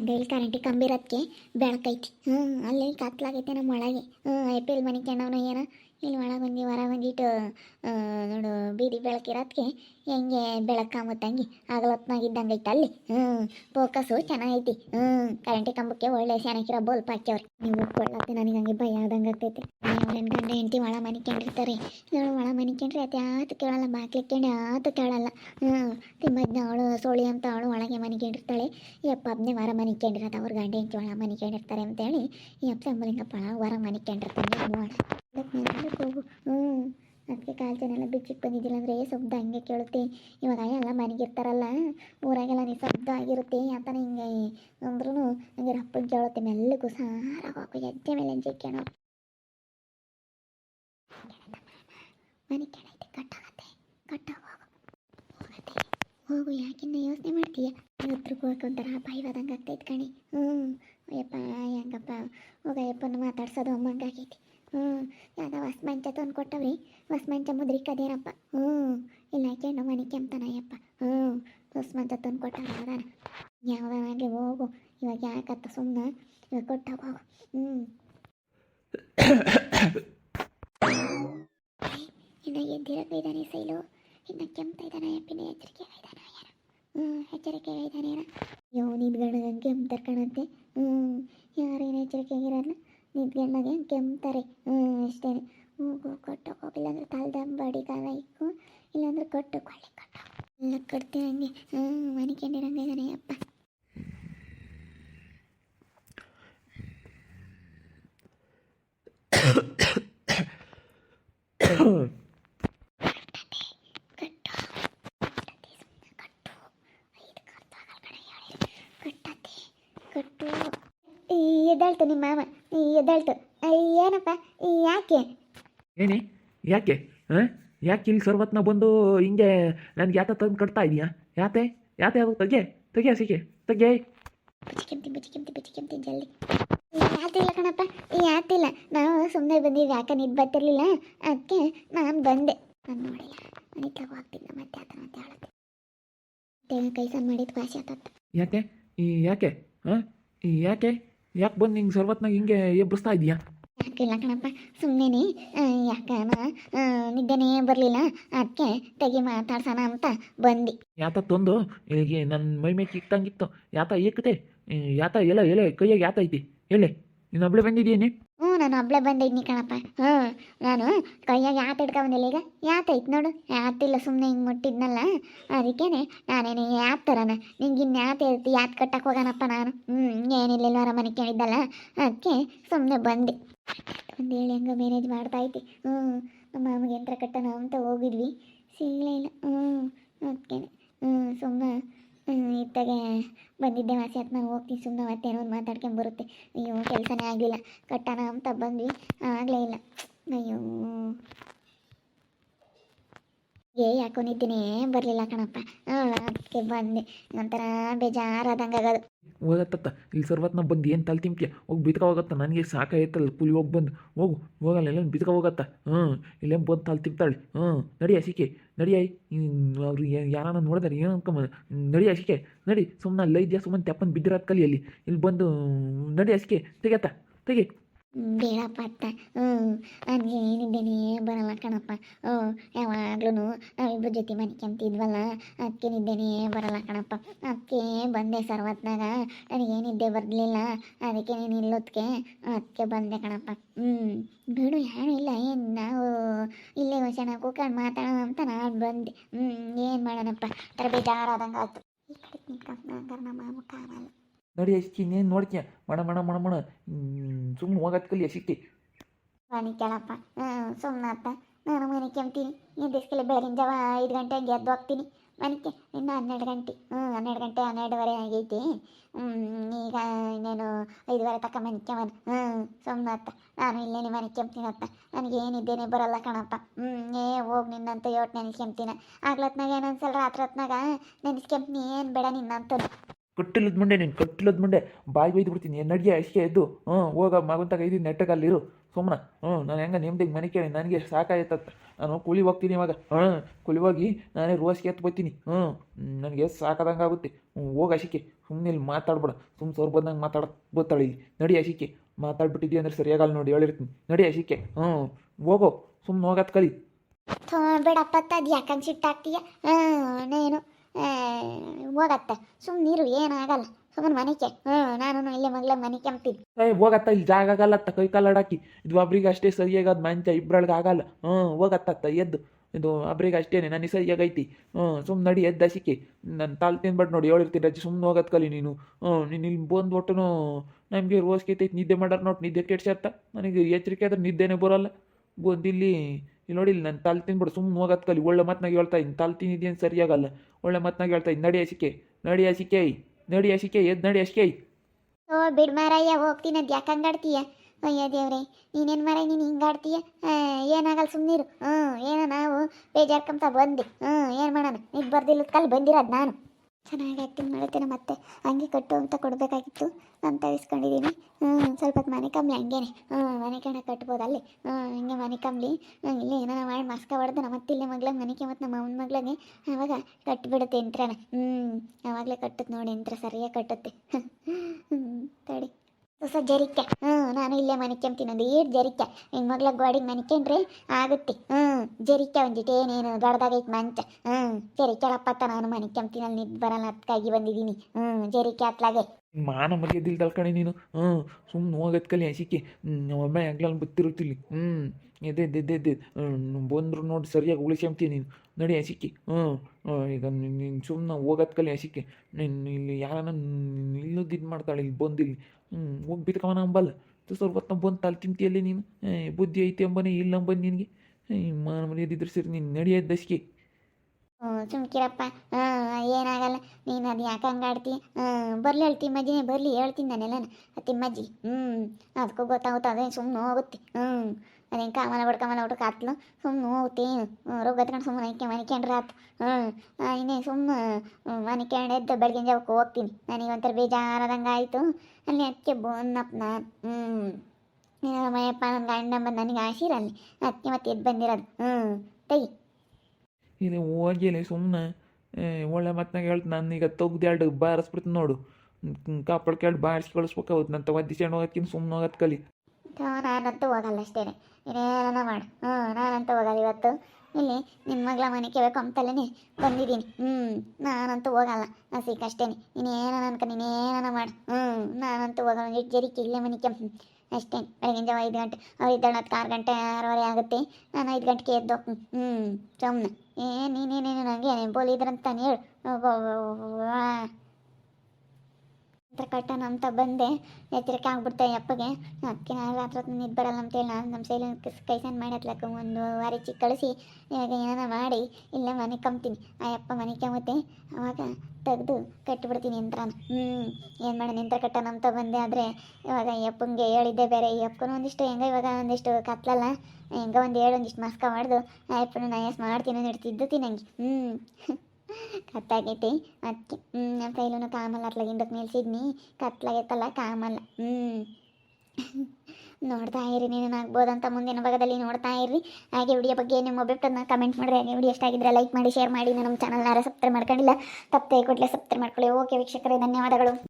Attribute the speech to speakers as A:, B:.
A: ಇಲ್ಲಿ ಕರೆಂಟಿಗೆ ಕಂಬಿರೋದಕ್ಕೆ ಬೆಳಕೈತಿ. ಹ್ಞೂ, ಅಲ್ಲಿ ಕತ್ಲಾಗೈತೆ ನಮ್ಮ ಒಳಗೆ. ಹ್ಞೂ ಎಪ್ರಿಲ್ ಮನೆ ಕೆಣ್ಣವನ ಏನೋ? ಇಲ್ಲಿ ಒಳಗೆ ಬಂದು ಹೊರ ಬಂದಿಟ್ಟು ನೋಡು, ಬೀದಿ ಬೆಳಕಿರೋದಕ್ಕೆ ಹೆಂಗೆ ಬೆಳಕು ಕಾಮತ್ತಂಗೆ ಆಗಲತ್ನಾಗ ಇದ್ದಂಗೆ ಐತೆ ಅಲ್ಲಿ ಹ್ಞೂ ಫೋಕಸ್ಸು ಚೆನ್ನಾಗೈತಿ. ಹ್ಞೂ ಕರೆಂಟಿ ಕಂಬಕ್ಕೆ ಒಳ್ಳೆ ಚೆನ್ನಾಗಿರೋ ಬೋಲ್ಪ್ ಹಾಕ್ಯವ್ರಿ. ನೀವು ಕೊಳ್ಳತ್ತೆ, ನನಗೆ ಹಂಗೆ ಭಯ ಆದಂಗೆ ಆಗ್ತೈತೆ. ನನ್ನ ಗಂಡ, ಹೆಂಡತಿ ಒಳ ಮನಿಕೊಂಡಿರ್ತಾರೆ ಇವಳು ಒಳ ಮನಿಕೊಂಡ್ರೆ ಅದು ಯಾತು ಕೇಳಲ್ಲ ಬಾಕ್ಲಿಕ್ಕೊಂಡು ಯಾತು ಕೇಳಲ್ಲ. ಹ್ಞೂ ತಿಮ್ಮದ್ನ ಅವಳು, ಸೋಳಿ ಅಂತ ಅವಳು ಒಳಗೆ ಮನಿಕೊಂಡಿರ್ತಾಳೆ ಯಪ್ಪ ಅಬ್ನೇ ವರ ಮನಿಕೊಂಡಿರೋದು ಅವ್ರ ಗಂಡ, ಹೆಂಡತಿ ಒಳ ಮನಿಕೊಂಡಿರ್ತಾರೆ ಅಂತೇಳಿ ಯಪ್ಪ ಸಂಬಲಿಂಗಪ್ಪ ಹೊರ ಮನಿಕೊಂಡಿರ್ತಾನೆ ನೋಡ ಹ್ಞೂ ಅದಕ್ಕೆ ಕಾಲು ಜನ ಬಿಚ್ಚಿಟ್ಟು ಬಂದಿದ್ದಿಲ್ಲ ಅಂದರೆ ಶಬ್ದ ಹಂಗೆ ಕೇಳುತ್ತೆ. ಇವಾಗ ಎಲ್ಲ ಮನೆಗಿರ್ತಾರಲ್ಲ, ಊರಾಗೆಲ್ಲ ನಿಶಬ್ದ ಆಗಿರುತ್ತೆ ಅಂತಾನೆ ಹಿಂಗೆ ಅಂದ್ರೂ ಹಂಗೆ ರಪ್ಪಗೆ ಕೇಳುತ್ತೆ, ಮೆಲ್ಲಗೂ ಸಾರಾಗು ಹೆಜ್ಜೆ ಮೇಲೆ ಹೆಜ್ಜೆ ಕೇಳೋ ಮನೆ ಕೆಳೈತೆ ಕಟ್ಟಾಗತ್ತೆ ಕಟ್ಟಾಗ ಹೋಗು, ಯಾಕಿನ್ನ ಯೋಚನೆ ಮಾಡ್ತೀಯ? ಇವತ್ತಿಗೂ ಒಂಥರ ಭಯವಾದಂಗೆ ಆಗ್ತೈತೆ ಕಣಿ. ಹ್ಞೂ ಅಯ್ಯಪ್ಪ, ಹೆಂಗಪ್ಪ? ಹೋಗಯ್ಯಪ್ಪನ ಮಾತಾಡ್ಸೋದು ಅಮ್ಮಂಗಾಗೈತಿ ಹ್ಞೂ ಯಾವ್ದೋ ಹೊಸ ಮಂಚ ತಂದು ಕೊಟ್ಟವ್ರಿ? ಹೊಸ ಮಂಚ ಮುದ್ರಿಕದೇನಪ್ಪ? ಹ್ಞೂ ಇಲ್ಲ ಹಾಕ್ಯಂಡು ಮನೆ ಯಪ್ಪ ಹ್ಞೂ ಹೊಸ ಮಂಚ ತಂದು ಕೊಟ್ಟವ್ರ ಅದಾನ ಯಾವ್ದಾಗಲಿ ಹೋಗು ಇವಾಗ ಯಾಕತ್ತ ಸುಮ್ಮನೆ ಇವಾಗ ಕೊಟ್ಟಾಗ ಹ್ಞೂ ಇನ್ನು ಎದ್ದಿರಕ್ಕೆ ಇದ್ದಾನೆ ಸೈಲು? ಇನ್ನ ಕೆಮ್ತಾ ಇದ್ದಾನೆ ಯಪ್ಪಿನ ಎಚ್ಚರಿಕೆ ಇದ್ದಾನೆ ಯಾರ? ಹ್ಞೂ ಎಚ್ಚರಿಕೆ ಇದ್ದಾನೆ ಯಾರ? ಯಾವ ನಿದ್ಗಣ್ಣಗೆ ಕೆಮ್ತಾರೆ ಕಣಂತೆ. ಹ್ಞೂ ಯಾರೇನು ಎಚ್ಚರಿಕೆ ಆಗಿರಲ್ಲ ನಿದ್ಗಣ್ಣಗೆ ಕೆಮ್ತಾರೆ. ಹ್ಞೂ ಅಷ್ಟೇ. ಹೋಗು ಕಟ್ಟೋಕೆ ಹೋಗಿಲ್ಲ ಅಂದ್ರೆ ತಲ್ದಂಬಡಿ ಕಾಲ ಇಕ್ಕು, ಇಲ್ಲಾಂದ್ರೆ ಕಟ್ಟು, ಕೊಳ್ಳಿ ಕಟ್ಟು. ಎಲ್ಲ ಕಟ್ತೀನಿ ಹಂಗೆ. ಹ್ಞೂ ಮನೆ ಕೆಂಡಿರಂಗೆ ಇದ್ದಾನೆ ಅಪ್ಪ. ಕಟ್ಟು. ಎದ್ದಾಳ್ತು ನಿಮ್ಮ ಮಾವ? ಈ ಎದ್ದಾಳ್ತು ಅಯ್ಯ, ಏನಪ್ಪ? ಯಾಕೆ?
B: ಏನೇ? ಯಾಕೆ? ಹಾಂ ಯಾಕೆ ಇಲ್ಲಿ ಸರ್ವತ್ನ ಬಂದು ಹಿಂಗೆ ನನಗೆ ಯಾತ ತಂದು ಕಟ್ತಾ ಇದೀಯಾ? ಯಾತೆ? ಯಾತೆ ಅದು? ತೆಗೆ. ತೆಗೆ ಸಿಕೆ ತೆಗೆ.
A: ಬಿಚ್ಚಿಕೆಂತಿ ಬಿಚ್ಚಿಕೆಂತಿ ಬಿಚ್ಚಿಕೆಂತಿ ಜಲ್ದಿ. ಯಾತಿಲ್ಲ ಕಣಪ್ಪ. ಯಾತಿಲ್ಲ ನಾವು ಸುಮ್ಮನೆ ಬಂದಿದ್ವಿ ಯಾಕೆ ನಿದ್ದು ಬರ್ತಿರ್ಲಿಲ್ಲ? ಅದಕ್ಕೆ ನಾನು ಬಂದೆ. ನಾನು ನೋಡಿಲ್ಲ. ಮನೆ ತಗೋ ಆಗ್ತಿದ್ದ ಮತ್ತೆ ಆತ ಮತ್ತೆ ಹೇಳುತ್ತೆ ಮತ್ತೆ ಕೈ ಸಣ್ಣ ಮಾಡಿದ್ದು ಭಾಷೆ ಆತತ್ತ
B: ಯಾಕೆ? ಈ ಯಾಕೆ? ಹಾಂ ಯಾಕೆ? ಯಾಕೆ ಬಂದು ಹಿಂಗೆ ಸರ್ವತ್ನಾಗ ಹಿಂಗೆ ಎಬ್ಬಿಸ್ತಾ ಇದೀಯಾ?
A: ಯಾಕಿಲ್ಲ ಕಣಪ್ಪ ಸುಮ್ಮನೆ ಯಾಕನ ನಿದ್ದೆನೇ ಬರಲಿಲ್ಲ ಅದಕ್ಕೆ ತೆಗಿ ಮಾತಾಡ್ಸೋಣ ಅಂತ ಬಂದು.
B: ಯಾತ ತೊಂದು ಹೇಗೆ ನನ್ನ ಮೈ ಮೇಲೆ ಇಕ್ಕಂಗಿತ್ತು ಯಾತ ಏಕತೆ ಯಾತ ಎಲ್ಲ ಎಲ್ಲ ಕೈಯಾಗ ಯಾತ ಐತಿ? ಹೇಳಿ. ನೀನು ಒಬ್ಳೆ ಬಂದಿದ್ದೀಯೇನೆ?
A: ಹ್ಞೂ, ನಾನು ಒಬ್ಳೆ ಬಂದಿದ್ನಿ ಕಣಪ್ಪ. ಹ್ಞೂ, ನಾನು ಕೈಯಾಗ ಯಾತ್ ಹಿಡ್ಕೊಂಬಂದಿಲ್ಲ ಈಗ. ಯಾತೈತೆ ನೋಡು. ಯಾತಿಲ್ಲ ಸುಮ್ಮನೆ ಹಿಂಗೆ ಮುಟ್ಟಿದ್ನಲ್ಲ. ಅದಕ್ಕೇನೆ ನಾನೇನು ಯಾತ್ ತರನ ನಿಂಗೆ ಇನ್ನು ಯಾತ ಹೇಳ್ತಿ, ಯಾತ್ ಕಟ್ಟಕ್ಕೆ ಹೋಗೋಣಪ್ಪ ನಾನು. ಹ್ಞೂ ಏನಿಲ್ಲ ಮನೆ ಕೇಳಿದ್ದಲ್ಲ. ಅದಕ್ಕೆ ಸುಮ್ಮನೆ ಬಂದೆ. ಒಂದು ಹೇಳಿ ಹೆಂಗೋ ಮ್ಯಾನೇಜ್ ಮಾಡ್ತಾ ಐತಿ ಹ್ಞೂ, ನಮ್ಮ ಮಾಮಗೆ ಯಂತ್ರ ಕಟ್ಟೋಣ ಅಂತ ಹೋಗಿದ್ವಿ. ಸಿಗಲೇ ಇಲ್ಲ. ಹ್ಞೂ, ಅದಕ್ಕೇನೆ. ಹ್ಞೂ ಸುಮ್ಮನೆ ಇತ್ತಾಗೆ ಬಂದಿದ್ದೆ ವಾಸಿ ನಾನು ಹೋಗ್ತೀನಿ ಸುಮ್ಮನೆ ಮತ್ತೇನೋ ಒಂದು ಮಾತಾಡ್ಕೊಂಬರುತ್ತೆ ಅಯ್ಯೋ, ಕೆಲಸನೇ ಆಗಲಿಲ್ಲ. ಕಟ್ಟಾನ ಅಂತ ಬಂದ್ವಿ. ಆಗಲೇ ಇಲ್ಲ. ಅಯ್ಯೋ. ಏ, ಯಾಕೋ ನಿದ್ದಿನೇ ಬರಲಿಲ್ಲ ಕಣಪ್ಪ. ಅದಕ್ಕೆ ಬಂದೆ. ಒಂಥರ ಬೇಜಾರಾದಂಗೆ ಆಗೋದು
B: ಹೋಗತ್ತತ್ತ ಇಲ್ಲಿ ಸರ್ವತ್ನ ಬಂದು ಏನು ತಲೆ ತಿಂಪ್ಯ? ಹೋಗಿ, ಬಿತ್ಕ ಹೋಗತ್ತ, ನನಗೆ ಸಾಕಾಯ್ತಲ್ಲ ಪುಲಿ ಹೋಗಿ ಬಂದು. ಹೋಗು, ಹೋಗಲ್ಲ ಎಲ್ಲ ಬಿತ್ಕ ಹೋಗತ್ತ? ಹ್ಞೂ ಇಲ್ಲೇ ಬಂದು ತಲೆ ತಿಂಪ್ತಾಳೆ? ಹ್ಞೂ ನಡಿ ಅಸಿಕೆ ನಡಿ ಅವ್ರು ಯಾರನ್ನ ನೋಡಿದಾರೆ, ಏನು ಅನ್ಕೊಂಬ ನಡಿ ಅಸಿಕೆ ನಡಿ. ಸುಮ್ಮನೆ ಅಲ್ಲ ಇದೆಯಾ ಸುಮ್ಮನೆ ತೆಪ್ಪನ್ ಬಿದ್ದಿರೋದು ಕಲಿಯಲ್ಲಿ. ಇಲ್ಲಿ ಬಂದು ನಡಿ ಅಸಿಕೆ ತೆಗೆತ್ತ ತೆಗೆ.
A: ಬೇಡಪ್ಪ ಅತ್ತ. ಹ್ಞೂ. ನನಗೆ ನಿದ್ದೆನೇ ಬರಲ್ಲ ಕಣಪ್ಪ. ಹ್ಞೂ. ಯಾವಾಗ್ಲೂ ನಾವಿಬ್ಬರ ಜೊತೆ ಮನಿಕೊಂತಿದ್ವಲ್ಲ ಅದಕ್ಕೆ ನಿದ್ದೆನೇ ಬರಲ್ಲ ಕಣಪ್ಪ. ಅದಕ್ಕೆ ಬಂದೆ ಸರ್ವತ್ನಾಗ. ನನಗೆ ನಿದ್ದೆ ಬರಲಿಲ್ಲ. ಅದಕ್ಕೆ ನೀನು ಇಲ್ಲೊತ್ತಿಗೆ ಅದಕ್ಕೆ ಬಂದೆ ಕಣಪ್ಪ. ಹ್ಞೂ. ಬಿಡು ಯಾರು ಇಲ್ಲ. ಏನು ನಾವು ಇಲ್ಲೇ ವಚನ ಕೂತ್ಕೊಂಡು ಮಾತಾಡೋಣ ಅಂತ ನಾನು ಬಂದೆ. ಹ್ಞೂ. ಏನು ಮಾಡೋಣಪ್ಪ. ಥರ ಬೇಜಾರಾದಂಗೆ ಆಯ್ತು ಈ ಕಡೆ ನಿಂತ್ಕೊಂಡು ನಮ್ಮ
B: ನಡಿ ಅಸಿಕೆ ಇನ್ನೇನು ನೋಡ್ತೀಯ ಮಣ ಮಣ ಮಣ ಮಣ. ಸುಮ್ಮನೆ ಹೋಗತ್ ಕಲಿ ಅಷ್ಟಿ
A: ಮನೆ ಕೇಳಪ್ಪ. ಹ್ಞೂ ಸುಮ್ಮನತ್ತ ನಾನು ಮನೆ ಕೆಮ್ತೀನಿ. ಈ ದಿಸ್ಕಲ್ಲಿ ಬೆಳಗಿನ ಜಾವ ಐದು ಗಂಟೆ ಹಂಗೆ ಎದ್ದು ಹೋಗ್ತೀನಿ. ಮನೆಗೆ ಇನ್ನು ಹನ್ನೆರಡು ಗಂಟೆ. ಹ್ಞೂ ಹನ್ನೆರಡು ಗಂಟೆ, ಹನ್ನೆರಡುವರೆ ಆಗೈತಿ. ಈಗ ಇನ್ನೇನು ಐದುವರೆ ತಕ್ಕ ಮನೆ ಕೆಮ್ಮನ್. ಹ್ಞೂ ಸುಮ್ಮನತ್ತ ನಾನು ಇಲ್ಲೇನೆ ಮನೆ ಕೆಮ್ತೀನತ್ತ ನನಗೆ ಏನಿದ್ದೇನೆ ಬರಲ್ಲ ಕಣಪ್ಪ. ಹ್ಞೂ ಏ, ಹೋಗಿ ನಿನ್ನಂತ ಯೋಟ್ ನೆನೆಸ್ಕೆಂಬ್ತೀನಿ. ಆಗ್ಲತ್ನಾಗ ಏನೊಂದ್ಸಲ ರಾತ್ರಿ ಹೊತ್ನಾಗ ನೆನೆಸ್ಕೆಂಬ್ತೀನಿ. ಏನು ಬೇಡ ನಿನ್ನಂತ
B: ಕಟ್ಟಿಲ್ಲದ ಮುಂಡೆ ನೀನು ಕಟ್ಟಿಲ್ಲದ ಮುಂಡೆ. ಬಾಯಿ ಬೈದು ಬಿಡ್ತೀನಿ ನಡಿಗೆ ಅಷ್ಟೇ ಎದ್ದು? ಹ್ಞೂ, ಹೋಗ, ಮಗುಂತಾಗ ಇದ್ದೀನಿ ನೆಟ್ಟಕಲ್ಲಿ ಇರು. ಸುಮ್ಮನೆ ಹ್ಞೂ, ನಾನು ಹೆಂಗೆ ನಿಮ್ದಿಗೆ ಮನೆ ಕೇಳಿ, ನನಗೆ ಸಾಕಾಯ್ತ ನಾನು ಕೂಲಿ ಹೋಗ್ತೀನಿ ಇವಾಗ. ಹಾಂ ಕೂಲಿ ಹೋಗಿ ನಾನೇ ರೋಸ್ಗೆ ಎತ್ತು ಬೈತೀನಿ. ಹ್ಞೂ, ನನಗೆ ಸಾಕಾದಂಗೆ ಆಗುತ್ತೆ. ಹ್ಞೂ, ಹೋಗಿ ಅಶಿಕೆ. ಸುಮ್ಮನೆ ಇಲ್ಲಿ ಮಾತಾಡ್ಬೇಡ. ಸುಮ್ಮನೆ ಸೋರ್ ಬಂದಂಗೆ ಮಾತಾಡ, ಗೊತ್ತಾಳೆ ಇಲ್ಲಿ. ನಡಿ ಅಶಿಕೆ ಮಾತಾಡ್ಬಿಟ್ಟಿದ್ದಿ ಅಂದ್ರೆ ಸರಿಯಾಗಲ್ಲ ನೋಡಿ, ಹೇಳಿರ್ತೀನಿ. ನಡಿ ಅಶಿಕೆ, ಹ್ಞೂ, ಹೋಗೋ ಸುಮ್ಮನೆ ಹೋಗತ್ ಕಲಿ.
A: ಬೇಡಪ್ಪ ಅದು ಯಾಕಂಗೆ ಸಿಟ್ಟಾಗ್ತೀಯ ಏನು ಹೋಗತ್ತ. ನೀರು ಏನಾಗಲ್ಲ ಸುಮ್ಮನೆ ಮನೆಗೆ. ಹ್ಞೂ ನಾನು ಇಲ್ಲೇ ಮಗಳ ಮನೆ ಅಂತೀನಿ
B: ಏ, ಹೋಗತ್ತ, ಇಲ್ಲಿ ಜಾಗ ಆಗಲ್ಲತ್ತ ಕೈ ಕಾಲಾಡಾಕಿ ಇದು ಒಬ್ರಿಗೆ ಅಷ್ಟೇ ಸರಿಯಾಗದ ಮಂಚ ಇಬ್ಬರಳ್ಗೆ ಆಗಲ್ಲ. ಹ್ಮ್, ಹೋಗತ್ತ ಎದ್ದು. ಇದು ಒಬ್ರಿಗೆ ಅಷ್ಟೇನೆ, ನನಗೆ ಸರಿಯಾಗೈತಿ. ಹ್ಮ್ ಸುಮ್ಮನೆ ನಡಿ, ಎದ್ದು ಹಸಿಕೆ. ನನ್ನ ತಾಲ್ ತಿನ್ಬಾರ್ದು ನೋಡಿ ಹೇಳಿರ್ತೀನಿ ರಜೆ ಸುಮ್ಮನೆ ಹೋಗತ್ ಕಲಿ ನೀನು. ಹ್ಮ್, ನೀನು ಇಲ್ಲಿ ಬಂದು ಒಟ್ಟನು ನಮಗೆ ರೋಸ್ ನಿದ್ದೆ ಮಾಡಾರ ನೋಡಿ, ನಿದ್ದೆ ಕೆಡ್ಸತ್ತ ನನಗೆ ಎಚ್ಚರಿಕೆ ಆದ್ರೆ ನಿದ್ದೆನೇ ಬರೋಲ್ಲ. ಬಂದು ಇಲ್ಲಿ ನೋಡಿ ಇಲ್ಲಿ ನನ್ನ ತಾಲ್ ತಿನ್ಬಿಡು. ಸುಮ್ಮನೆ ಕಲಿ ಒಳ್ಳೆ ಮಾತನಾಗ ಹೇಳ್ತಾ ಇದ್ದೀನಿ ತಾಲ್ ತಿನ್ನಿದ್ದೇನು ಸರಿಯಾಗಲ್ಲ ಒಳ್ಳೆ ಮಾತನಾಗ ಹೇಳ್ತಾ ನಡಿ ಹಸಿಕೆ ನಡಿ ಹಸಿಕೆ ನಡಿ ಹಸಿಕೆ ಎದ್ ನಡಿ ಹಸಿಕೆ
A: ಓ ಬಿಡ್ ಮಾರಯ್ಯ, ಹೋಗ್ತೀನಿ. ಅದು ಯಾಕೆ ಹಂಗಾಡ್ತೀಯ? ಅಯ್ಯ ದೇವ್ರೆ, ನೀನೇನು ಮಾರಾಯ ನೀನು ಹಿಂಗಾಡ್ತೀಯ ಏನಾಗಲ್ಲ ಸುಮ್ಮನಿರು ಹ್ಞೂ ಏನೋ ನಾವು ಬೇಜಾರ್ಕಂತ ಬಂದೆ. ಹ್ಞೂ ಏನು ಮಾಡೋಣ? ಇದು ಬರ್ದಿಲ್ಲದ ಕಾಲ ಬಂದಿರೋದು ನಾನು. ಚೆನ್ನಾಗಿ ಆ್ಯಕ್ಟಿಂಗ್ ಮಾಡುತ್ತೇನೆ ಮತ್ತೆ. ಹಂಗೆ ಕಟ್ಟು ಅಂತ ಕೊಡಬೇಕಾಗಿತ್ತು ಅಂತ ಇಸ್ಕೊಂಡಿದ್ದೀನಿ. ಹ್ಞೂ ಸ್ವಲ್ಪ ಹೊತ್ತು ಮನೆ ಕಂಬ್ಲಿ ಹಂಗೇನೆ. ಹ್ಞೂ ಮನೆ ಕಣ ಕಟ್ಬೋದು ಅಲ್ಲಿ. ಹ್ಞೂ ಹಿಂಗೆ ಮನೆ ಹ್ಞೂ ಇಲ್ಲೇ ಏನಾರ ಮಾಡಿ ಮಸ್ಕ ಹೊಡೆದು ಮತ್ತೆ ಇಲ್ಲಿ ಮಗ್ಳಂಗೆ ಮನೆಗೆ ಮತ್ತು ನಮ್ಮ ಅವನ ಮಗ್ಳಿಗೆ ಆವಾಗ ಕಟ್ಟಿಬಿಡುತ್ತೆ ಯಂತ್ರನ ಹ್ಞೂ ಆವಾಗಲೇ ಕಟ್ಟುತ್ತೆ ನೋಡಿ ಯಂತ್ರ ಸರಿಯಾಗಿ ಕಟ್ಟುತ್ತೆ. ಹ್ಞೂ ತಡಿ. ಹೊಸ ಜರಿಕೆ. ಹ್ಞೂ, ನಾನು ಇಲ್ಲೇ ಮನಿಕ್ಯಂತೀನಿ ಒಂದು ಏಟ್ ಜರಿಕೆ? ಹೆಣ್ಣು ಮಗ್ಳ ಗೋಡಿಗೆ ಮನಿಕೊಂಡ್ರೆ ಆಗುತ್ತೆ. ಹ್ಞೂ, ಜರಿಕೆ ಒಂದಿಟ್ಟು ಏನೇನು ದೊಡ್ಡದಾಗೈತೆ ಮಂಚ? ಹ್ಞೂ ಜರಿಕೆಳಪ್ಪತ್ತ ನಾನು ಮನಿಕ್ಯಂತೀನಿ ಅಲ್ಲಿ ನಿದ್ದು ಬರಲ್ಲ ಅದಕ್ಕಾಗಿ ಬಂದಿದ್ದೀನಿ. ಹ್ಞೂ, ಜರಿಕೆ ಹತ್ಲಾಗೆ
B: ಮಾನ ಮರ್ಯಾದಿಲ್ ತಳ್ಕಣೆ ನೀನು. ಹ್ಞೂ ಸುಮ್ಮನೆ ಹೋಗದ್ ಕಲಿ ಹಸಿಕೆ ಒಮ್ಮೆ ಆಗ್ಲಲ್ಲಿ ಬತ್ತಿರುತ್ತಿಲ್ಲಿ ಹ್ಞೂ, ಎದೆ ಎದೆ ಹ್ಞೂ ಬಂದರು ನೋಡಿ ಸರಿಯಾಗಿ ಉಳಿಸ್ಕೊಂತೀನಿ ನೀನು. ನಡಿ ಹಸಿಕೆ ಹ್ಞೂ ಈಗ ನಿನ್ನ ಸುಮ್ಮನೆ ಹೋಗತ್ ಕಲಿ ಹಸಿಕೆ ನೀನು ಇಲ್ಲಿ ಯಾರನ್ನ ಇಲ್ಲದ್ದು ಮಾಡ್ತಾಳೆ, ಇಲ್ಲಿ ಬಂದಿಲ್ಲಿ. ಹೋಗಿ ಬಿತ್ಕವನ ಅಂಬಲ್ಲ ಸ್ವಲ್ಪ ಹೊತ್ತು ಬಂದು ತಲೆ ತಿಂತಿಯಲ್ಲಿ ನೀನು? ಬುದ್ಧಿ ಐತಿ ಅಂಬನೇ, ಇಲ್ಲ ಅಂಬನ್ ನಿನಗೆ? ಮಾನ ಮರ್ಯಾದಿದ್ರೆ ಸರಿ ನೀನು ನಡೆಯೋದು
A: ದಶಕಿ ಸುಮ್ಕಿರಪ್ಪ ಏನಾಗಲ್ಲ. ನೀನು ಅದು ಯಾಕೆ ಹಂಗಾಡ್ತಿ ಬರಲಿ ಹೇಳಿ ತಿಮ್ಮಜ್ಜಿನೇ ಬರಲಿ ಹೇಳ್ತೀನಿ ನಾನೆಲ್ಲ ಅತ್ತಿ ಮಜ್ಜಿ ಹ್ಞೂ ಅದಕ್ಕೂ ಗೊತ್ತಾಗುತ್ತೆ ಅದೇ ಸುಮ್ಮನೆ ಹೋಗುತ್ತೆ. ಹ್ಞೂ ಅದೇನು ಕಾಮನ ಬಿಡ್ ಮನ ಬಿಟ್ಟು ಆತ್ಲು ಸುಮ್ಮನೆ ಹೋಗ್ತೀನಿ ರೋಗ ಸುಮ್ಮನೆ ಮನಿಕೆ ಮನಿಕೊಂಡ್ರೆ ಆತು. ಹ್ಞೂ ಇನ್ನೇ ಸುಮ್ಮನೆ ಮನಿಕೊಂಡು ಎದ್ದು ಬೆಳಗಿನ ಜಾವಕ್ಕೆ ಹೋಗ್ತೀನಿ. ನನಗೆ ಒಂಥರ ಬೇಜಾರಾದಂಗೆ ಆಯಿತು. ಅಲ್ಲಿ ಅದಕ್ಕೆ ಬೋನ್ನಪ್ಪ ನಾನು ಹ್ಞೂ ಮಯಪ್ಪ ನನ್ನ ಗಂಡ ಬಂದು ನನಗೆ ಆಶೀರಲ್ಲಿ ಅದಕ್ಕೆ ಮತ್ತೆ ಎದ್ದು ಬಂದಿರೋದು. ಹ್ಞೂ ತೈ
B: ಇಲ್ಲಿ ಹೋಗಿಲ್ಲ ಸುಮ್ಮನೆ ಒಳ್ಳೆ ಮಾತ್ನಾಗ ಹೇಳ್ತು ನಾನು ಈಗ ತೆಗ್ದು ಎರಡು ಬಾರಿಸ್ಬಿಡ್ತೀನಿ ನೋಡು. ಕಾಪಾಡ್ಕೊಂಡು ಬಾರಿಸಿ ಕಳಿಸ್ಬೇಕಾಗುತ್ತೆ ನಾನು ಒದ್ದಿಸ್ಕೊಂಡು ಹೋಗೋದ್ಕಿಂತ ಸುಮ್ಮನೆ ಹೋಗೋದು ಕಲಿ.
A: ನಾನಂತೂ ಹೋಗಲ್ಲ ಅಷ್ಟೇ ಇನ್ನೇನ ಮಾಡು. ಹ್ಞೂ, ನಾನಂತೂ ಹೋಗಲ್ಲ ಇವತ್ತು. ಇಲ್ಲಿ ನಿಮ್ಮ ಮಗಳ ಮನೆ ಕೇಳಬೇಕು ಅಂತಲೇ ಬಂದಿದ್ದೀನಿ. ಹ್ಞೂ, ನಾನಂತೂ ಹೋಗಲ್ಲ. ನಾನು ಅಷ್ಟೇ ನೀನೇನ ಅನ್ಕ ನೀನೇನ ಮಾಡು. ಹ್ಞೂ, ನಾನಂತೂ ಹೋಗಲ್ಲ. ಜರಿಕೆ ಇಲ್ಲೇ ಮನೆ ಕೆಂಪು ಅಷ್ಟೇ ಬೆಳಗಿನ ಜಾವ ಐದು ಗಂಟೆ, ಅವ್ರು ಇದ್ದಾಳೆ ಹತ್ತು ಆರು ಗಂಟೆ ಆರೂವರೆ ಆಗುತ್ತೆ. ನಾನು ಐದು ಗಂಟೆಗೆ ಎದ್ದು, ಹ್ಞೂ ಸುಮ್ಮನೆ ಏ, ನೀನೇನೇನು ನನಗೆ ಬೋಲಿದ್ರಂತಾನೆ ಹೇಳು. ಕಟ್ಟೋಣ ಅಂತ ಬಂದೆ. ಎಚ್ಚರಿಕೆ ಆಗ್ಬಿಡ್ತೆ ಅಪ್ಪಗೆ. ಅದಕ್ಕೆ ನಾನು ರಾತ್ರಿ ನಿದ್ದು ಬರಲ್ಲ ಅಂತೇಳಿ ನಾನು ನಮ್ಮ ಸೈಲಿನ ಕೈ ಸಣ್ಣ ಮಾಡಿ ಹತ್ಲಕ್ಕ ಒಂದು ವಾರ ಚಿಕ್ಕ ಕಳಿಸಿ. ಇವಾಗ ಏನಾರ ಮಾಡಿ. ಇಲ್ಲ ಮನೆ ಕಂಬ್ತೀನಿ. ಆ ಅಪ್ಪ ಮನೆ ಕೆಮ್ಮತ್ತೆ. ಅವಾಗ ತೆಗೆದು ಕಟ್ಟಿಬಿಡ್ತೀನಿ ಯಂತ್ರನ. ಹ್ಞೂ ಏನು ಮಾಡೋಣ ಯಂತ್ರ ಕಟ್ಟೋಣ ಅಂತ ಬಂದೆ ಆದರೆ ಇವಾಗ ಅಪ್ಪಂಗೆ ಹೇಳಿದ್ದೆ ಬೇರೆ. ಈ ಅಪ್ಪನೂ ಒಂದಿಷ್ಟು ಹೆಂಗೆ ಇವಾಗ ಒಂದಿಷ್ಟು ಕತ್ಲಲ್ಲ. ಹೆಂಗ ಒಂದು ಹೇಳು ಒಂದಿಷ್ಟು ಮಸ್ಕ ಮಾಡ್ದು. ಆ ಅಪ್ಪನ ನಯಸ್ ಮಾಡ್ತೀನಿ ಇಡ್ತಿದ್ದು ತಿನ್ನಂಗೆ. ಹ್ಞೂ ಕತ್ತಾಗೈತಿ ಅದಕ್ಕೆ ಹ್ಞೂ ನಮ್ಮ ಕೈಲೂ ಕಾಮಲ್ಲ ಅತ್ಲಾಗಿಂದಕ್ಕೆ ನಿಲ್ಸಿದ್ನಿ. కామల్ ನೋಡ್ತಾ ಇರಿ, ನೀನು ಆಗ್ಬೋದಂತ ಮುಂದಿನ ಭಾಗದಲ್ಲಿ ನೋಡ್ತಾ ಇರ್ರಿ ಹಾಗೆ ವಿಡಿಯೋ ಬಗ್ಗೆ ನಿಮ್ಮ ಒಬ್ಬಟ್ಟನ್ನ ಕಮೆಂಟ್ ಮಾಡಿರಿ. ಹಾಗೆ ವಿಡಿಯೋ ಇಷ್ಟ ಆಗಿದ್ರೆ ಲೈಕ್ ಮಾಡಿ ಶೇರ್ ಮಾಡಿ. ನಮ್ಮ ಚಾನಲ್ನಾರ ಸಬ್ಸ್ಕ್ರೈಬ್ ಮಾಡ್ಕೊಂಡಿಲ್ಲ, ತಪ್ಪದೆ ಕೊಡಲೇ ಸಬ್ಸ್ಕ್ರೈಬ್ ಮಾಡ್ಕೊಳ್ಳಿ. ಓಕೆ ವೀಕ್ಷಕರೇ, ಧನ್ಯವಾದಗಳು.